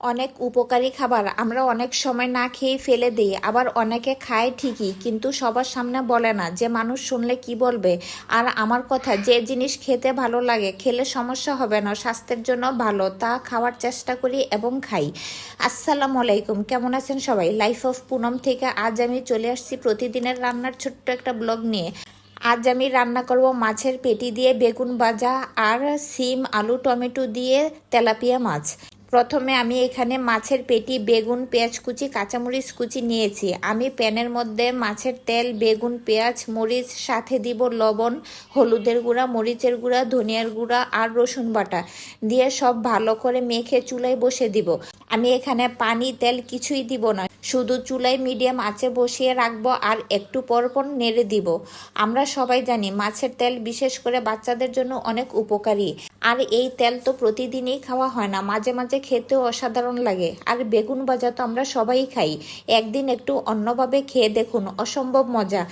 অনেক উপকারী খাবার। আমরা অনেক সময় না খেয়ে ফেলে দিই, আবার অনেকে খায় ঠিকই, কিন্তু সবার সামনে বলে না যে মানুষ শুনলে কি বলবে। আর আমার কথা, যে জিনিস খেতে ভালো লাগে, খেলে সমস্যা হবে না, স্বাস্থ্যের জন্য ভালো, তা খাওয়ার চেষ্টা করি এবং খাই। আসসালামু আলাইকুম, কেমন আছেন সবাই? লাইফ অফ পুনম থেকে আজ আমি চলে আসছি প্রতিদিনের রান্নার ছোট্ট একটা ব্লগ নিয়ে। আজ আমি রান্না করব মাছের পেটি দিয়ে বেগুন ভাজা আর সিম, আলু, টমেটো দিয়ে তেলাপিয়া মাছ। প্রথমে আমি এখানে মাছের পেটি, বেগুন, পেঁয়াজ কুচি, কাঁচামরিচ কুচি নিয়েছি। আমি প্যানের মধ্যে মাছের তেল, বেগুন, পেঁয়াজ, মরিচ, সাথে দিব লবণ, হলুদের গুঁড়া, মরিচের গুঁড়া, ধনিয়ার গুঁড়া আর রসুন বাটা। দিয়ে সব ভালো করে মেখে চুলায় বসে দিব। আমি এখানে পানি, তেল কিছুই দিব না। শুধু চুলায় মিডিয়াম আঁচে বসিয়ে রাখব আর একটু পর পর নেড়ে দিব। আমরা সবাই জানি মাছের তেল বিশেষ করে বাচ্চাদের জন্য অনেক উপকারী। আর এই তেল তো প্রতিদিনই খাওয়া হয় না, মাঝে মাঝে খেতেও অসাধারণ লাগে। আর বেগুন ভাজা তো আমরা সবাই খাই। একদিন একটু অন্যভাবে খেয়ে দেখুন, অসম্ভব মজা।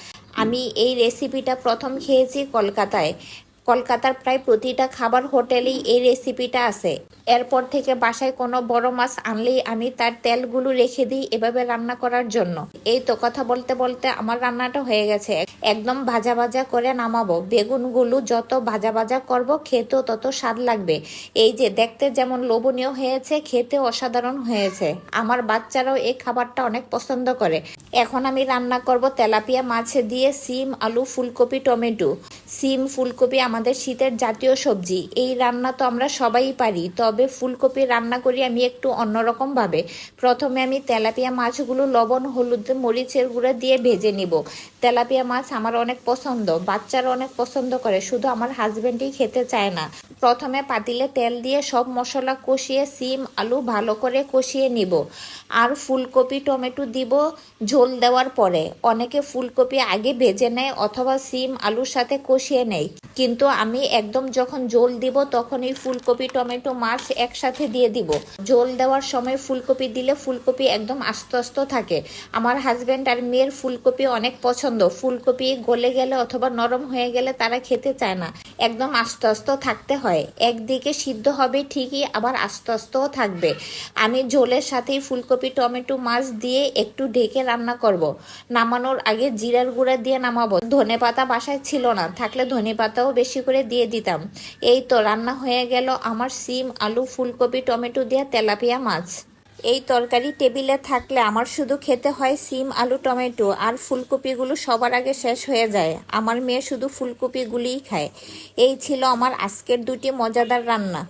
আমি এই রেসিপিটা প্রথম খেয়েছি কলকাতায়। কলকাতার প্রায় প্রতিটা খাবার হোটেলেই এই রেসিপিটা আছে। এরপর থেকে বাসায় কোনো বড় মাছ আনলেই আমি তার তেলগুলো রেখে দিই এভাবে রান্না করার জন্য। এই তো কথা বলতে বলতে আমার রান্নাটা হয়ে গেছে। একদম ভাজা ভাজা করে নামাবো। বেগুনগুলো যত ভাজা ভাজা করব, খেতেও তত স্বাদ লাগবে। এই যে দেখতে যেমন লোভনীয় হয়েছে খেতে অসাধারণ হয়েছে। আমার বাচ্চারাও এই খাবারটা অনেক পছন্দ করে। এখন আমি রান্না করব তেলাপিয়া মাছ দিয়ে সিম, আলু, ফুলকপি, টমেটো। সিম, ফুলকপি আমাদের শীতের জাতীয় সবজি। এই রান্না তো আমরা সবাই পারি, তবে ফুলকপি রান্না করি আমি একটু অন্যরকম ভাবে প্রথমে আমি তেলাপিয়া মাছগুলো লবণ, হলুদ, মরিচের গুঁড়া দিয়ে ভেজে নিব। তেলাপিয়া মাছ আমার অনেক পছন্দ, বাচ্চারা অনেক পছন্দ করে, শুধু আমার হাজবেন্ডই খেতে চায় না। প্রথমে পাতিলে তেল দিয়ে সব মশলা কষিয়ে সিম, আলু ভালো করে কষিয়ে নিব। আর ফুলকপি, টমেটো দিব ঝোল দেওয়ার পরে। অনেকে ফুলকপি আগে ভেজে নেয় অথবা সিম, আলুর সাথে কষিয়ে নেয়। কিন্তু আমি একদম যখন জল দিব তখন এই ফুলকপি, টমেটো, মাছ একসাথে দিয়ে দিব। জল দেওয়ার সময় ফুলকপি দিলে ফুলকপি একদম আস্ত আস্ত থাকে। আমার হাজব্যান্ড আর মেয়ের ফুলকপি অনেক পছন্দ। ফুলকপি গলে গেলে অথবা নরম হয়ে গেলে তারা খেতে চায় না। একদম আস্ত আস্ত থাকতে হয়। একদিকে সিদ্ধ হবে ঠিকই, আবার আস্ত আস্তও থাকবে। আমি ঝোলের সাথেই ফুলকপি, টমেটো, মাছ দিয়ে একটু ঢেকে রান্না করব। নামানোর আগে জিরার গুঁড়া দিয়ে নামাবো। ধনে পাতা বাসায় ছিল না। থাকলে ধনে পাতাও বেশি করে দিয়ে দিতাম। এই তো রান্না হয়ে গেল আমার সিম, আলু, ফুলকপি, টমেটো দিয়ে তেলাপিয়া মাছ। এই তরকারি টেবিলে থাকলে আমার শুধু খেতে হয় সিম, আলু, টমেটো আর ফুলকপিগুলো সবার আগে শেষ হয়ে যায়। আমার মেয়ে শুধু ফুলকপিগুলিই খায়। এই ছিল আমার আজকের দুটি মজাদার রান্না।